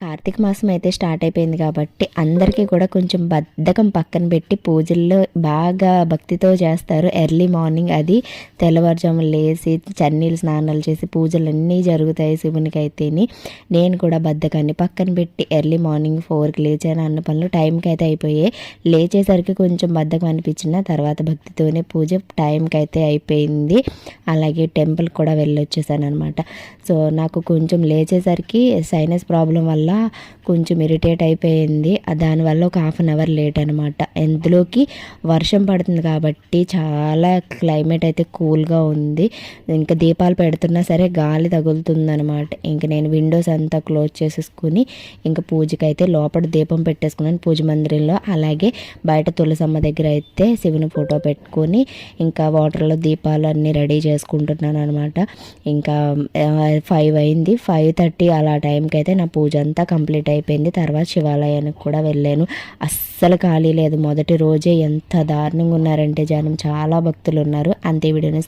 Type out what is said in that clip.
కార్తీక మాసం అయితే స్టార్ట్ అయిపోయింది కాబట్టి అందరికీ కూడా కొంచెం బద్ధకం పక్కన పెట్టి పూజల్లో బాగా భక్తితో చేస్తారు. ఎర్లీ మార్నింగ్ అది తెల్లవారుజాము లేచి చన్నీళ్ళు స్నానాలు చేసి పూజలు అన్నీ జరుగుతాయి శివునికి అయితేని నేను కూడా బద్ధకాన్ని పక్కన పెట్టి ఎర్లీ మార్నింగ్ ఫోర్కి లేచాను అన్న పనులు టైంకి అయితే అయిపోయాయి. లేచేసరికి కొంచెం బద్ధకం అనిపించిన తర్వాత భక్తితోనే పూజ టైంకి అయితే అయిపోయింది. అలాగే టెంపుల్ కూడా వెళ్ళొచ్చేసాను అనమాట సో నాకు కొంచెం లేచేసరికి సైనస్ ప్రాబ్లం వల్ల కొంచెం ఇరిటేట్ అయిపోయింది. దానివల్ల ఒక హాఫ్ అన్ అవర్ లేట్ అనమాట ఎందులోకి వర్షం పడుతుంది కాబట్టి చాలా క్లైమేట్ అయితే కూల్గా ఉంది. ఇంకా దీపాలు పెడుతున్నా సరే గాలి తగులుతుంది అనమాట ఇంక నేను విండోస్ అంతా క్లోజ్ చేసేసుకుని ఇంకా పూజకి అయితే లోపల దీపం పెట్టేసుకున్నాను పూజ మందిరంలో. అలాగే బయట తులసమ్మ దగ్గర అయితే శివుని ఫోటో పెట్టుకొని ఇంకా వాటర్లో దీపాలు అన్నీ రెడీ చేసుకుంటున్నాను అనమాట ఇంకా ఫైవ్ అయింది. ఫైవ్ థర్టీ అలా టైంకి అయితే నా పూజ అంతా అంతా కంప్లీట్ అయిపోయింది. తర్వాత శివాలయానికి కూడా వెళ్ళాను. అస్సలు ఖాళీ లేదు. మొదటి రోజే ఎంత దారుణంగా ఉన్నారంటే జనం. చాలా భక్తులు ఉన్నారు. అంతే వీడియోని